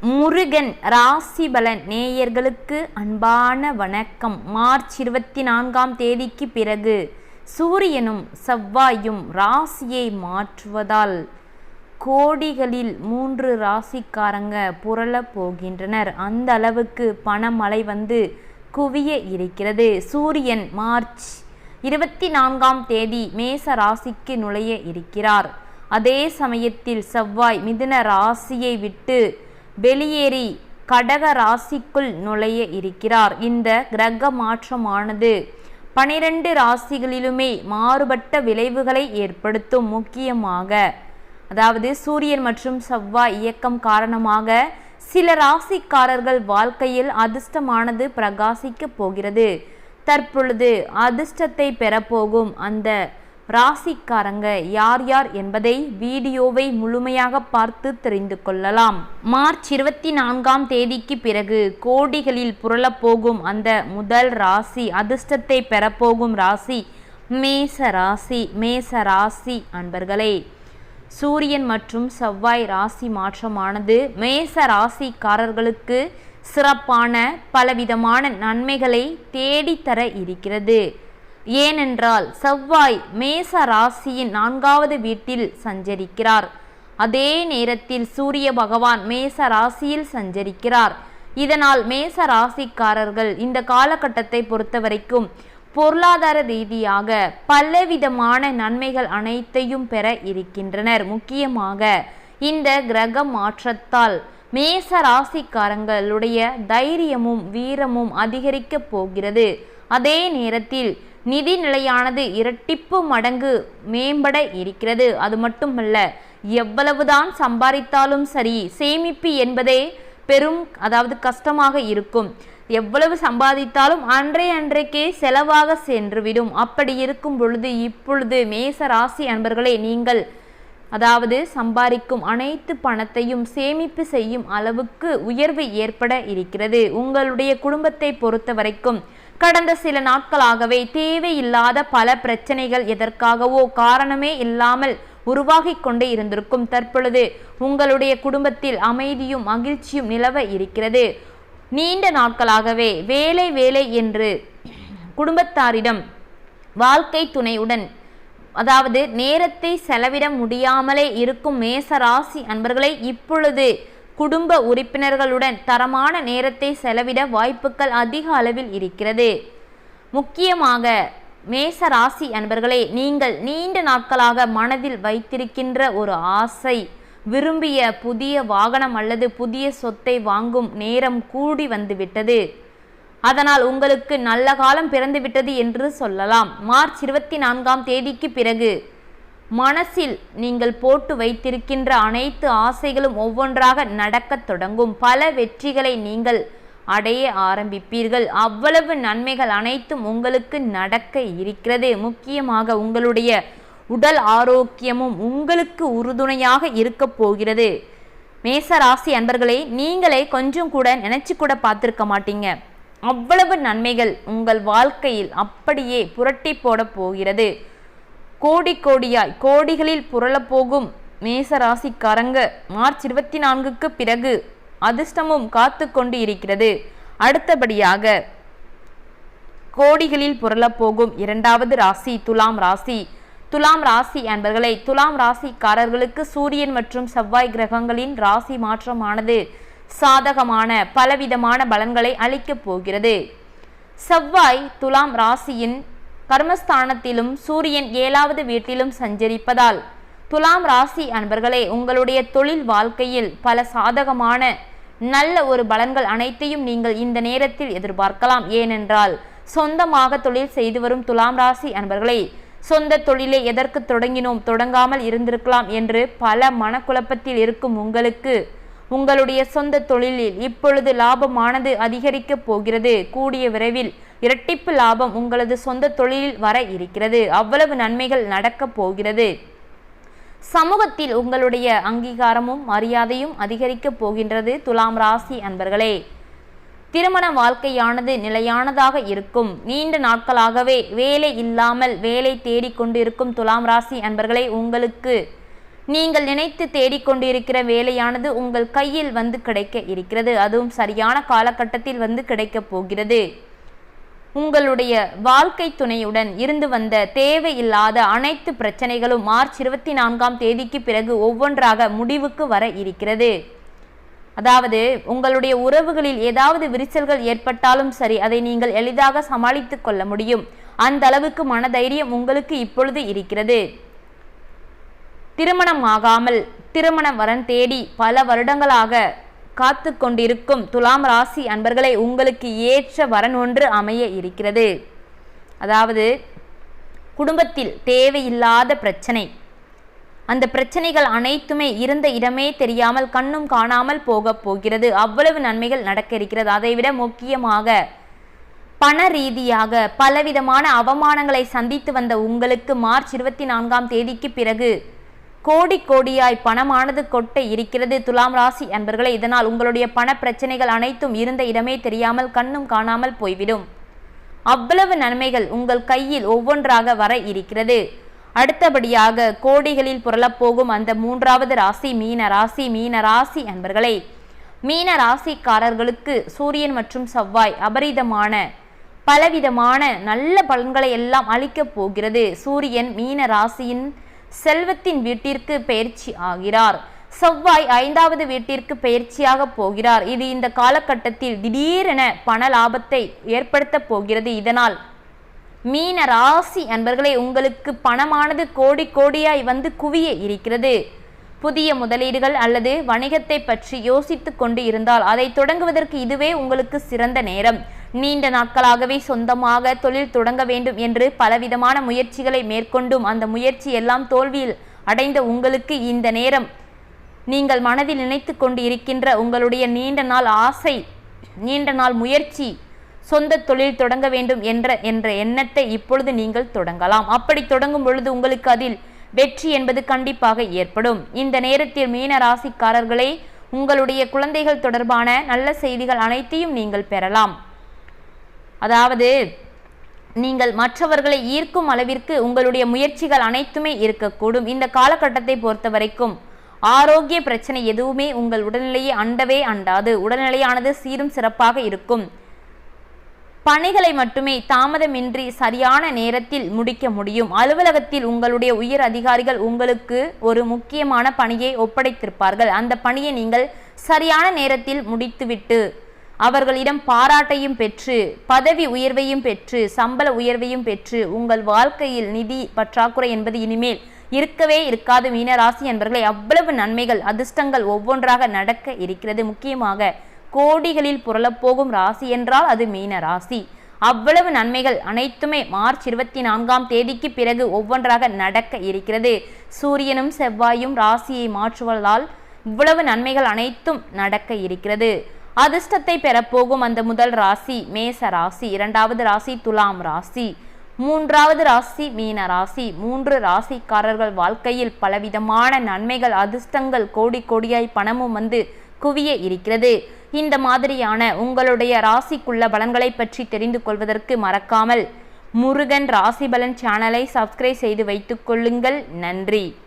முருகன் ராசிபலன் நேயர்களுக்கு அன்பான வணக்கம். மார்ச் இருபத்தி நான்காம் தேதிக்கு பிறகு சூரியனும் செவ்வாயும் ராசியை மாற்றுவதால் கோடிகளில் மூன்று ராசிக்காரங்க புரள போகின்றனர். அந்த அளவுக்கு பணமழை வந்து குவிய இருக்கிறது. சூரியன் மார்ச் இருபத்தி நான்காம் தேதி மேச ராசிக்கு நுழைய இருக்கிறார். அதே சமயத்தில் செவ்வாய் மிதுன ராசியை விட்டு வெளியேறி கடக ராசிக்குள் நுழைய இருக்கிறார். இந்த கிரக மாற்றமானது பனிரெண்டு ராசிகளிலுமே மாறுபட்ட விளைவுகளை ஏற்படுத்தும் முக்கியமாக அதாவது சூரியன் மற்றும் செவ்வாய் இயக்கம் காரணமாக சில ராசிக்காரர்கள் வாழ்க்கையில் அதிர்ஷ்டமானது பிரகாசிக்க போகிறது. தற்பொழுது அதிர்ஷ்டத்தை பெறப்போகும் அந்த ராசிக்காரங்க யார் யார் என்பதை வீடியோவை முழுமையாக பார்த்து தெரிந்து கொள்ளலாம். மார்ச் இருபத்தி நான்காம் தேதிக்கு பிறகு கோடிகளில் புரளப்போகும் அந்த முதல் ராசி அதிர்ஷ்டத்தை பெறப்போகும் ராசி மேச ராசி மேச ராசி அன்பர்களே. சூரியன் மற்றும் செவ்வாய் ராசி மாற்றமானது மேச ராசிக்காரர்களுக்கு சிறப்பான பலவிதமான நன்மைகளை தேடித்தர இருக்கிறது. ஏனென்றால் செவ்வாய் மேச ராசியின் நான்காவது வீட்டில் சஞ்சரிக்கிறார். அதே நேரத்தில் சூரிய பகவான் மேச ராசியில் சஞ்சரிக்கிறார். இதனால் மேச ராசிக்காரர்கள் இந்த காலகட்டத்தை பொறுத்தவரைக்கும் பொருளாதார ரீதியாக பலவிதமான நன்மைகள் அனைத்தையும் பெற இருக்கின்றனர். முக்கியமாக இந்த கிரக மாற்றத்தால் மேச ராசிக்காரங்களுடைய தைரியமும் வீரமும் அதிகரிக்கப் போகிறது. அதே நேரத்தில் நிதி நிலையானது இரட்டிப்பு மடங்கு மேம்பட இருக்கிறது. அது மட்டுமல்ல எவ்வளவுதான் சம்பாதித்தாலும் சரி சேமிப்பு என்பதே பெரும் அதாவது கஷ்டமாக இருக்கும். எவ்வளவு சம்பாதித்தாலும் அன்றைய அன்றைக்கே செலவாக சென்றுவிடும். அப்படி இருக்கும் பொழுது இப்பொழுது மேச ராசி அன்பர்களே நீங்கள் அதாவது சம்பாதிக்கும் அனைத்து பணத்தையும் சேமிப்பு செய்யும் அளவுக்கு உயர்வு ஏற்பட இருக்கிறது. உங்களுடைய குடும்பத்தை பொறுத்த வரைக்கும் கடந்த சில நாட்களாகவே தேவையில்லாத பல பிரச்சனைகள் எதற்காகவோ காரணமே இல்லாமல் உருவாகி கொண்டே இருந்திருக்கும் தற்பொழுது உங்களுடைய குடும்பத்தில் அமைதியும் மகிழ்ச்சியும் நிலவ இருக்கிறது. நீண்ட நாட்களாகவே வேலை வேலை என்று குடும்பத்தாரிடம் வாழ்க்கை துணையுடன் அதாவது நேரத்தை செலவிட முடியாமலே இருக்கும் மேச ராசி அன்பர்களை இப்பொழுது குடும்ப உறுப்பினர்களுடன் தரமான நேரத்தை செலவிட வாய்ப்புகள் அதிக அளவில் இருக்கிறது. முக்கியமாக மேச ராசி அன்பர்களே நீங்கள் நீண்ட நாட்களாக மனதில் வைத்திருக்கின்ற ஒரு ஆசை விரும்பிய புதிய வாகனம் அல்லது புதிய சொத்தை வாங்கும் நேரம் கூடி வந்துவிட்டது. அதனால் உங்களுக்கு நல்ல காலம் பிறந்துவிட்டது என்று சொல்லலாம். மார்ச் இருபத்தி நான்காம் தேதிக்கு பிறகு மனசில் நீங்கள் போட்டு வைத்திருக்கின்ற அனைத்து ஆசைகளும் ஒவ்வொன்றாக நடக்கத் தொடங்கும். பல வெற்றிகளை நீங்கள் அடைய ஆரம்பிப்பீர்கள். அவ்வளவு நன்மைகள் அனைத்தும் உங்களுக்கு நடக்க இருக்கிறது. முக்கியமாக உங்களுடைய உடல் ஆரோக்கியமும் உங்களுக்கு உறுதுணையாக இருக்கப் போகிறது. மேச ராசி அன்பர்களே நீங்களே கொஞ்சம் கூட நினைச்சு கூட பார்த்துருக்க மாட்டீங்க. அவ்வளவு நன்மைகள் உங்கள் வாழ்க்கையில் அப்படியே புரட்டி போட போகிறது. கோடி கோடியாய் கோடிகளில் புரளப்போகும் மேச ராசிக்காரங்க மார்ச் இருபத்தி நான்குக்கு பிறகு அதிர்ஷ்டமும் காத்து கொண்டு இருக்கிறது. அடுத்தபடியாக கோடிகளில் புரளப்போகும் இரண்டாவது ராசி துலாம் ராசி. துலாம் ராசி என்பர்களை துலாம் ராசிக்காரர்களுக்கு சூரியன் மற்றும் செவ்வாய் கிரகங்களின் ராசி மாற்றமானது சாதகமான பலவிதமான பலன்களை அளிக்கப் போகிறது. செவ்வாய் துலாம் ராசியின் கர்மஸ்தானத்திலும் சூரியன் ஏழாவது வீட்டிலும் சஞ்சரிப்பதால் துலாம் ராசி அன்பர்களே உங்களுடைய தொழில் வாழ்க்கையில் பல சாதகமான நல்ல ஒரு பலன்கள் அனைத்தையும் நீங்கள் இந்த நேரத்தில் எதிர்பார்க்கலாம். ஏனென்றால் சொந்தமாக தொழில் செய்து வரும் துலாம் ராசி அன்பர்களே சொந்த தொழிலை எதற்கு தொடங்கினோம் தொடங்காமல் இருந்திருக்கலாம் என்று பல மனக்குழப்பத்தில் இருக்கும் உங்களுக்கு உங்களுடைய சொந்த தொழிலில் இப்பொழுது லாபமானது அதிகரிக்கப் போகிறது. கூடிய விரைவில் இரட்டிப்பு லாபம் உங்களது சொந்த தொழிலில் வர இருக்கிறது. அவ்வளவு நன்மைகள் நடக்கப் போகிறது. சமூகத்தில் உங்களுடைய அங்கீகாரமும் மரியாதையும் அதிகரிக்கப் போகின்றது. துலாம் ராசி அன்பர்களே திருமண வாழ்க்கையானது நிலையானதாக இருக்கும். நீண்ட நாட்களாகவே வேலை இல்லாமல் வேலை தேடிக்கொண்டிருக்கும் துலாம் ராசி அன்பர்களே உங்களுக்கு நீங்கள் நினைத்து தேடிக்கொண்டிருக்கிற வேலையானது உங்கள் கையில் வந்து கிடைக்க இருக்கிறது. அதுவும் சரியான காலகட்டத்தில் வந்து கிடைக்கப் போகிறது. உங்களுடைய வாழ்க்கை துணையுடன் இருந்து வந்த தேவையில்லாத அனைத்து பிரச்சனைகளும் மார்ச் இருபத்தி நான்காம் தேதிக்கு பிறகு ஒவ்வொன்றாக முடிவுக்கு வர இருக்கிறது. அதாவது உங்களுடைய உறவுகளில் ஏதாவது விரிசல்கள் ஏற்பட்டாலும் சரி அதை நீங்கள் எளிதாக சமாளித்து கொள்ள முடியும். அந்த அளவுக்கு மனதைரியம் உங்களுக்கு இப்பொழுது இருக்கிறது. திருமணம் ஆகாமல் திருமண வரன் தேடி பல வருடங்களாக காத்து கொண்டிருக்கும் துலாம் ராசி அன்பர்களை உங்களுக்கு ஏற்ற வரன் ஒன்று அமைய இருக்கிறது. அதாவது குடும்பத்தில் தேவையில்லாத பிரச்சனை. அந்த பிரச்சனைகள் அனைத்துமே இருந்த இடமே தெரியாமல் கண்ணும் காணாமல் போக போகிறது. அவ்வளவு நன்மைகள் நடக்க இருக்கிறது. அதைவிட முக்கியமாக பண ரீதியாக பலவிதமான அவமானங்களை சந்தித்து வந்த உங்களுக்கு மார்ச் இருபத்தி நான்காம் தேதிக்கு பிறகு கோடி கோடியாய் பணமானது கொட்ட இருக்கிறது. துலாம் ராசி அன்பர்களே இதனால் உங்களுடைய பண பிரச்சனைகள் அனைத்தும் இருந்த இடமே தெரியாமல் கண்ணும் காணாமல் போய்விடும். அவ்வளவு நன்மைகள் உங்கள் கையில் ஒவ்வொன்றாக வர இருக்கிறது. அடுத்தபடியாக கோடிகளில் புரளப்போகும் அந்த மூன்றாவது ராசி மீன ராசி மீன ராசி அன்பர்களே. மீன ராசிக்காரர்களுக்கு சூரியன் மற்றும் செவ்வாய் அபரிதமான பலவிதமான நல்ல பலன்களை எல்லாம் அளிக்கப் போகிறது. சூரியன் மீன ராசியின் செல்வத்தின் வீட்டிற்கு பயிற்சி ஆகிறார். செவ்வாய் ஐந்தாவது வீட்டிற்கு பயிற்சியாக போகிறார். இது இந்த காலகட்டத்தில் திடீரென பண லாபத்தை ஏற்படுத்த போகிறது. இதனால் மீன ராசி அன்பர்களே உங்களுக்கு பணமானது கோடி கோடியாய் வந்து குவிய இருக்கிறது. புதிய முதலீடுகள் அல்லது வணிகத்தை பற்றி யோசித்து கொண்டு இருந்தால் அதை தொடங்குவதற்கு இதுவே உங்களுக்கு சிறந்த நேரம். நீண்ட நாட்களாகவே சொந்தமாக தொழில் தொடங்க வேண்டும் என்று பலவிதமான முயற்சிகளை மேற்கொண்டும் அந்த முயற்சி எல்லாம் தோல்வியில் அடைந்த உங்களுக்கு இந்த நேரம். நீங்கள் மனதில் நினைத்து கொண்டு இருக்கின்ற உங்களுடைய நீண்ட நாள் ஆசை நீண்ட நாள் முயற்சி சொந்த தொழில் தொடங்க வேண்டும் என்ற என்ற எண்ணத்தை இப்பொழுது நீங்கள் தொடங்கலாம். அப்படி தொடங்கும் பொழுது உங்களுக்கு அதில் வெற்றி என்பது கண்டிப்பாக ஏற்படும். இந்த நேரத்தில் மீன ராசிக்காரர்களே உங்களுடைய குழந்தைகள் தொடர்பான நல்ல செய்திகள் அனைத்தையும் நீங்கள் பெறலாம். அதாவது நீங்கள் மற்றவர்களை ஈர்க்கும் அளவிற்கு உங்களுடைய முயற்சிகள் அனைத்துமே இருக்கக்கூடும். இந்த காலகட்டத்தை பொறுத்த வரைக்கும் ஆரோக்கிய பிரச்சனை எதுவுமே உங்கள் உடல்நிலையை அண்டவே அண்டாது. உடல்நிலையானது சீரும் சிறப்பாக இருக்கும். பணிகளை மட்டுமே தாமதமின்றி சரியான நேரத்தில் முடிக்க முடியும். அலுவலகத்தில் உங்களுடைய உயர் அதிகாரிகள் உங்களுக்கு ஒரு முக்கியமான பணியை ஒப்படைத்திருப்பார்கள். அந்த பணியை நீங்கள் சரியான நேரத்தில் முடித்துவிட்டு அவர்களிடம் பாராட்டையும் பெற்று பதவி உயர்வையும் பெற்று சம்பள உயர்வையும் பெற்று உங்கள் வாழ்க்கையில் நிதி பற்றாக்குறை என்பது இனிமேல் இருக்கவே இருக்காது. மீனராசி என்பர்களை அவ்வளவு நன்மைகள் அதிர்ஷ்டங்கள் ஒவ்வொன்றாக நடக்க இருக்கிறது. முக்கியமாக கோடிகளில் புரளப்போகும் ராசி என்றால் அது மீன ராசி அவ்வளவு நன்மைகள் அனைத்துமே மார்ச் இருபத்தி நான்காம் தேதிக்கு பிறகு ஒவ்வொன்றாக நடக்க இருக்கிறது. சூரியனும் செவ்வாயும் ராசியை மாற்றுவதால் இவ்வளவு நன்மைகள் அனைத்தும் நடக்க இருக்கிறது. அதிர்ஷ்டத்தை பெறப்போகும் அந்த முதல் ராசி மேச ராசி இரண்டாவது ராசி துலாம் ராசி மூன்றாவது ராசி மீன ராசி மூன்று ராசிக்காரர்கள் வாழ்க்கையில் பலவிதமான நன்மைகள் அதிர்ஷ்டங்கள் கோடி கோடியாய் பணமும் வந்து குவிய இருக்கிறது. இந்த மாதிரியான உங்களுடைய ராசிக்குள்ள பலன்களை பற்றி தெரிந்து கொள்வதற்கு மறக்காமல் முருகன் ராசி பலன் சேனலை சப்ஸ்கிரைப் செய்து வைத்துக் கொள்ளுங்கள். நன்றி.